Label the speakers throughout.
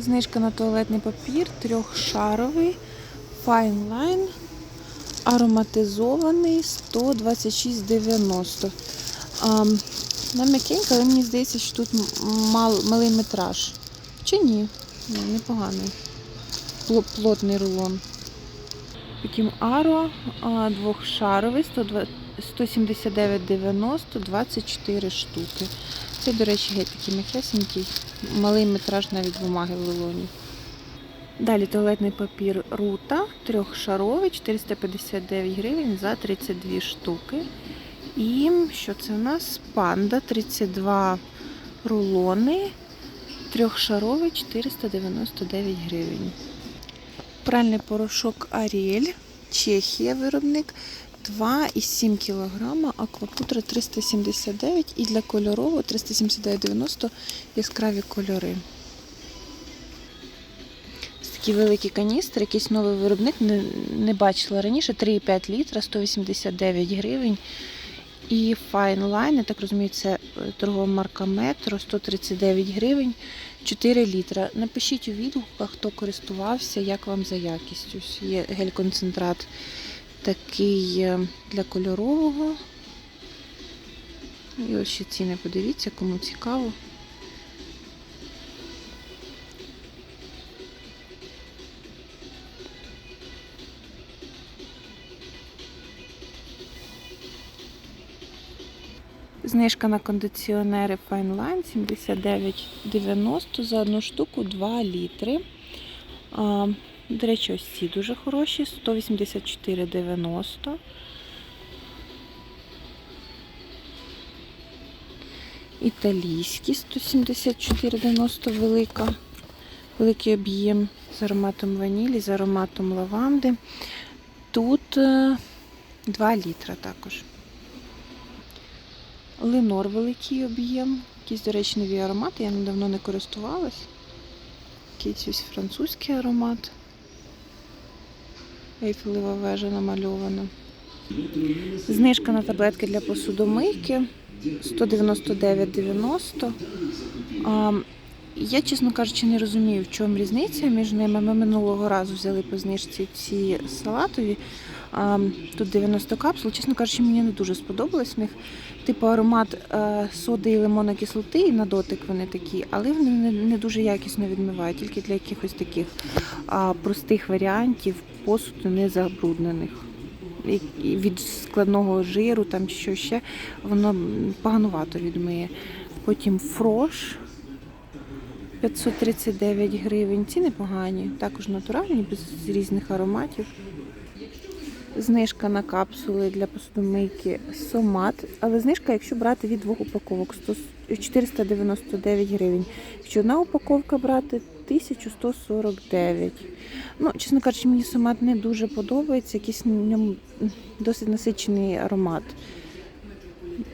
Speaker 1: Знижка на туалетний папір трьохшаровий Fine Line ароматизований 126,90. А, на м'якенька, але мені здається, що тут мал, малий метраж. Чи ні? Ні, непоганий. Плотний рулон. Потім Аро двохшаровий 179,90, 24 штуки. Це, до речі, геть такий м'якесенький, малий метраж навіть бумаги в рулоні. Далі туалетний папір Рута, трьохшаровий, 459 гривень за 32 штуки. І що це у нас? Панда, 32 рулони, трьохшаровий, 499 гривень. Пральний порошок Аріель, Чехія виробник. 2,7 кг, аквапудра 379 і для кольорового 379,90 яскраві кольори. Ось такі великі каністри, якийсь новий виробник, не, не бачила раніше. 3,5 літра, 189 гривень. І Fine Line, я так розумію, це е, торгова марка Метро, 139 гривень, 4 літра. Напишіть у відгуках, хто користувався, як вам за якістю. Є гель-концентрат такий е, для кольорового. І ось ще ціни подивіться, кому цікаво. Знижка на кондиціонери Fine Line 79,90 за одну штуку 2 літри. А, до речі, ось ці дуже хороші, 184,90. Італійські 174,90 велика. Великий об'єм з ароматом ванілі, з ароматом лаванди. Тут е, 2 літра також. Ленор великий об'єм. Якийсь, до речі, нові аромати. Я давно не користувалась. Якийсь ось французький аромат. Ейфелева вежа намальована. Знижка на таблетки для посудомийки 199,90. А, Я, чесно кажучи, не розумію, в чому різниця між ними. Ми минулого разу взяли по знижці ці салатові. Тут 90 капсул. Чесно кажучи, мені не дуже сподобалось в них. Типу аромат е, соди і лимонної кислоти, і на дотик вони такі, але вони не, дуже якісно відмивають, тільки для якихось таких простих варіантів посуду не забруднених. Від складного жиру, там що ще, воно поганувато відмиє. Потім фрош 539 гривень. Ці непогані, також натуральні, без різних ароматів. Знижка на капсули для посудомийки Сомат. Але знижка, якщо брати від двох упаковок, 499 гривень. Якщо одна упаковка брати, 1149. Ну, чесно кажучи, мені Сомат не дуже подобається. Якийсь в ньому досить насичений аромат.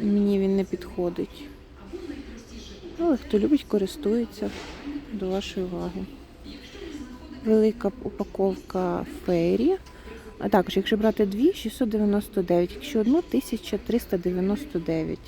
Speaker 1: Мені він не підходить. Але хто любить, користується до вашої уваги. Велика упаковка фейрі. А також, якщо брати дві, 699, якщо одну 1399.